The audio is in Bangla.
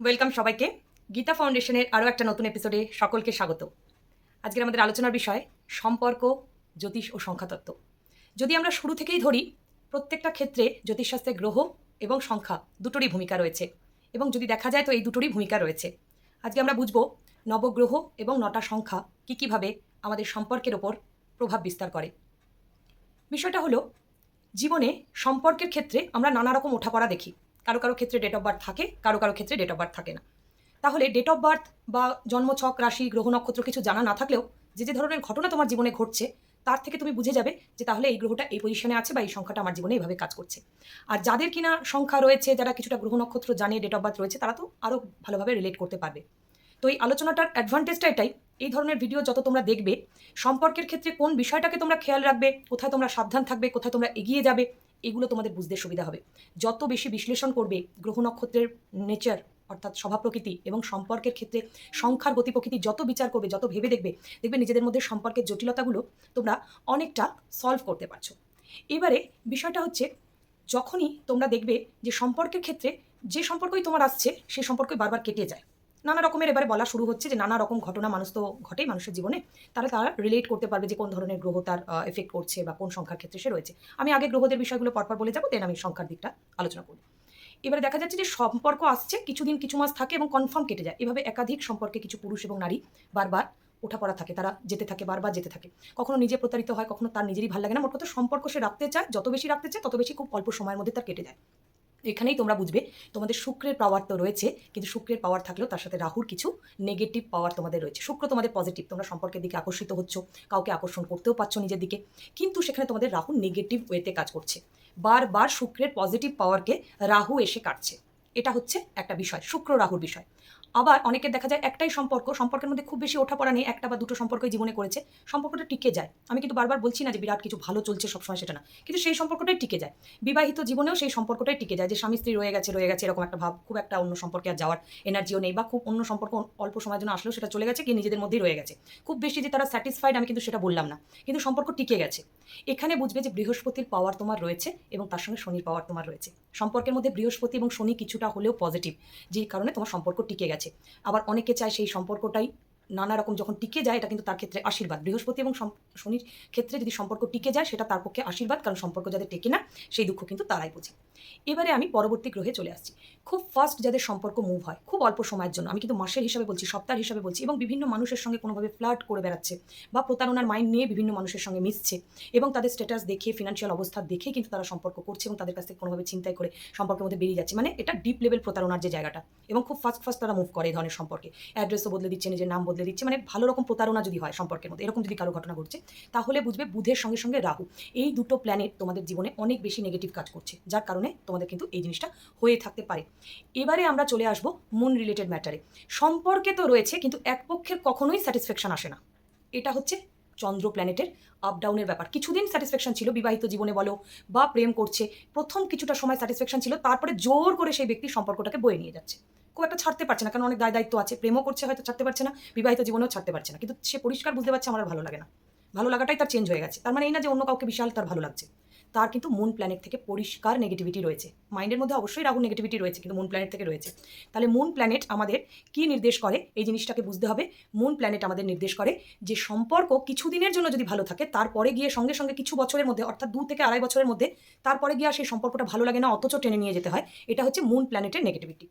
ওয়েলকাম সবাইকে। গীতা ফাউন্ডেশনের আরও একটা নতুন এপিসোডে সকলকে স্বাগত। আজকের আমাদের আলোচনার বিষয়, সম্পর্ক, জ্যোতিষ ও সংখ্যাতত্ত্ব। যদি আমরা শুরু থেকেই ধরি, প্রত্যেকটা ক্ষেত্রে জ্যোতিষশাস্ত্রে গ্রহ এবং সংখ্যা দুটোরই ভূমিকা রয়েছে। এবং যদি দেখা যায়, তো এই দুটোরই ভূমিকা রয়েছে। আজকে আমরা বুঝব নবগ্রহ এবং নটা সংখ্যা কী কীভাবে আমাদের সম্পর্কের ওপর প্রভাব বিস্তার করে। বিষয়টা হলো, জীবনে সম্পর্কের ক্ষেত্রে আমরা নানা রকম ওঠাপড়া দেখি। কারও কারও ক্ষেত্রে ডেট অফ বার্থ থাকে, কারও কারও ক্ষেত্রে ডেট অফ বার্থ থাকে না। তাহলে ডেট অফ বার্থ বা জন্মছক রাশি, গ্রহ, নক্ষত্র কিছু জানা না থাকলেও যে যে ধরনের ঘটনা তোমার জীবনে ঘটছে, তার থেকে তুমি বুঝে যাবে যে তাহলে এই গ্রহটা এই পজিশনে আছে বা এই সংখ্যাটা আমার জীবনে এইভাবে কাজ করছে। আর যাদের কিনা সংখ্যা রয়েছে, যারা কিছুটা গ্রহ, নক্ষত্র জানে ডেট অফ বার্থ রয়েছে, তারা তো আরও ভালোভাবে রিলেট করতে পারবে। তো এই আলোচনাটার অ্যাডভান্টেজটা এটাই, এই ধরনের ভিডিও যত তোমরা দেখবে, সম্পর্কের ক্ষেত্রে কোন বিষয়টাকে তোমরা খেয়াল রাখবে, কোথায় তোমরা সাবধান থাকবে, কোথায় তোমরা এগিয়ে যাবে এগুলো তোমাদের বুঝতে সুবিধা হবে। যত বেশি বিশ্লেষণ করবে গ্রহ নক্ষত্রের নেচার অর্থাৎ স্বভাব প্রকৃতি এবং সম্পর্কের ক্ষেত্রে সংখ্যার গতি প্রকৃতি যত বিচার করবে, যত ভেবে দেখবে দেখবে নিজেদের মধ্যে সম্পর্কের জটিলতাগুলো তোমরা অনেকটা সলভ করতে পারছ। এবারে বিষয়টা হচ্ছে, যখনই তোমরা দেখবে যে সম্পর্কের ক্ষেত্রে যে সম্পর্কই তোমার আসছে সেই সম্পর্কই বারবার কেটে যায়। নানা রকমের এবারে বলা শুরু হচ্ছে যে নানা রকম ঘটনা মানুষ তো ঘটে মানুষের জীবনে। তারা তারা রিলেট করতে পারবে যে কোন ধরনের গ্রহ তার এফেক্ট করছে বা কোন সংখ্যার ক্ষেত্রে সে রয়েছে। আমি আগে গ্রহদের বিষয়গুলো পরপর বলে যাব দেন আমি সংখ্যার দিকটা আলোচনা করব। এবারে দেখা যাচ্ছে যে সম্পর্ক আসছে, কিছুদিন কিছু মাস থাকে এবং কনফার্ম কেটে যায়। এভাবে একাধিক সম্পর্কে কিছু পুরুষ এবং নারী বারবার ওঠাপড়া থাকে। তারা যেতে থাকে, বারবার যেতে থাকে। কখনো নিজে প্রতারিত হয়, কখনো তার নিজেরই ভালো লাগে না। মোট কথা সম্পর্ক সে রাখতে চায়, যত বেশি রাখতে চায়, তত বেশি খুব অল্প সময়ের মধ্যে তার কেটে যায়। এখানেই তোমরা বুঝবে, তোমাদের শুক্রের পাওয়ার তো রয়েছে, কিন্তু শুক্রের পাওয়ার থাকলেও তার সাথে রাহুর কিছু নেগেটিভ পাওয়ার তোমাদের রয়েছে। শুক্র তোমাদের পজিটিভ তোমরা সম্পর্কের দিকে আকর্ষিত হচ্ছ, কাউকে আকর্ষণ করতেও পারছ নিজের দিকে, কিন্তু সেখানে তোমাদের রাহু নেগেটিভ ওয়েতে কাজ করছে। বারবার শুক্রের পজিটিভ পাওয়ারকে রাহু এসে কাটছে। এটা হচ্ছে একটা বিষয়, শুক্র রাহুর বিষয়। আবার অনেকের দেখা যায় একটাই সম্পর্ক, সম্পর্কের মধ্যে খুব বেশি ওঠাপড়া নেই, একটা বা দুটো সম্পর্কই জীবনে করেছে। সম্পর্কটা টিকে যায়। আমি কিন্তু বারবার বলছি না যে বিরাট কিছু ভালো চলছে সবসময় সেটা না। কিন্তু সেই সম্পর্কটাই টিকে যায়। বিবাহিত জীবনেও সেই সম্পর্কটাই টিকে যায় যে স্বামী স্ত্রী রয়ে গেছে রয়ে গেছে, এরকম একটা ভাব, খুব একটা অন্য সম্পর্কে আর যাওয়ার এনার্জিও নেই বা খুব অন্য সম্পর্ক অল্প সময়ের জন্য আসলেও সেটা চলে গেছে কি নিজেদের মধ্যেই রয়ে গেছে। খুব বেশি যে তারা স্যাটিসফাইড আমি কিন্তু সেটা বললাম না। কিন্তু সম্পর্ক টিকে গেছে। এখানে বুঝবে যে বৃহস্পতির পাওয়ার তোমার রয়েছে এবং তার সঙ্গে শনির পাওয়ার তোমার রয়েছে। সম্পর্কের মধ্যে বৃহস্পতি এবং শনি কিছুটা হলেও পজিটিভ যে কারণে তোমার সম্পর্ক টিকে গেছে। আবার অনেকে চায় সেই সম্পর্কটাই নানা রকম যখন টিকে যায়, এটা কিন্তু তার ক্ষেত্রে আশীর্বাদ। বৃহস্পতি এবং শনির ক্ষেত্রে যদি সম্পর্ক টিকে যায়, সেটা তার পক্ষে আশীর্বাদ, কারণ সম্পর্ক যাদের টেকে না, সেই দুঃখ কিন্তু তারাই বোঝে। এবারে আমি পরবর্তী গ্রহে চলে আসছি। খুব ফাস্ট যাদের সম্পর্ক মুভ হয়, খুব অল্প সময়ের জন্য, আমি কিন্তু মাসের হিসাবে বলছি, সপ্তাহের হিসাবে বলছি, এবং বিভিন্ন মানুষের সঙ্গে কোনোভাবে ফ্লার্ট করে বেড়াচ্ছে, বা প্রতারণার মাইন্ড নিয়ে বিভিন্ন মানুষের সঙ্গে মিশছে, এবং তাদের স্ট্যাটাস দেখে ফিনান্সিয়াল অবস্থা দেখে কিন্তু তারা সম্পর্ক করছে, এবং তাদের কাছ থেকে কোনোভাবে চিন্তাই করে সম্পর্কের মধ্যে বেরিয়ে যাচ্ছে। মানে এটা ডিপ লেভেল প্রতারণার যে জায়গাটা, এবং খুব ফাস্ট ফাস্ট তারা মুভ করে এই ধরনের সম্পর্কে। অ্যাড্রেসও বদলে দিচ্ছে নিজের নাম বদলে দিচ্ছে মানে ভালো রকম প্রতারণা যদি হয় সম্পর্কের মধ্যে, এরকম যদি কারও ঘটনা ঘটছে, তাহলে বুঝবে বুধের সঙ্গে সঙ্গে রাহু। এই দুটো প্ল্যানেট তোমাদের জীবনে অনেক বেশি নেগেটিভ কাজ করছে, যার কারণে তোমাদের কিন্তু এই জিনিসটা হয়ে থাকতে পারে। এবারে আমরা চলে আসব মুন রিলেটেড ম্যাটারে সম্পর্কে তো রয়েছে, কিন্তু এক পক্ষের কখনোই স্যাটিসফ্যাকশন আসে না। এটা হচ্ছে চন্দ্র প্ল্যানেটের আপ ডাউনের ব্যাপার। কিছুদিন স্যাটিসফ্যাকশন ছিল, বিবাহিত জীবনে বলো বা প্রেম করছে, প্রথম কিছুটা সময় স্যাটিসফ্যাকশন ছিল, তারপরে জোর করে সেই ব্যক্তি সম্পর্কটাকে বয়ে নিয়ে যাচ্ছে। খুব একটা ছাড়তে পারছে না, কারণ অনেক দায় দায়িত্ব আছে। প্রেমও করছে হয়তো ছাড়তে পারছে না, বিবাহিত জীবনেও ছাড়তে পারছে না। কিন্তু সে পরিষ্কার বুঝতে পারছে আমার ভালো লাগে না। ভালো লাগাটাই তার চেঞ্জ হয়ে গেছে। তার মানে এই না যে অন্য কাউকে বিশাল তার ভালো লাগছে। তার কিন্তু মুন প্ল্যানেট থেকে পরিষ্কার নেগেটিভিটি রয়েছে। মাইন্ডের মধ্যে অবশ্যই রাহু নেগেটিভিটি রয়েছে, কিন্তু মুন প্ল্যানেট থেকে রয়েছে। তাহলে মুন প্ল্যানেট আমাদের কি নির্দেশ করে? এই জিনিসটাকে বুঝতে হবে। মুন প্ল্যানেট আমাদের নির্দেশ করে যে সম্পর্ক কিছুদিনের জন্য যদি ভালো থাকে, তারপরে গিয়ে সঙ্গে সঙ্গে কিছু বছরের মধ্যে, অর্থাৎ দু থেকে আড়াই বছরের মধ্যে, তারপরে গিয়ে আর সেই সম্পর্কটা ভালো লাগে না, অথচ টেনে নিয়ে যেতে হয়। এটা হচ্ছে মুন প্ল্যানেটের নেগেটিভিটি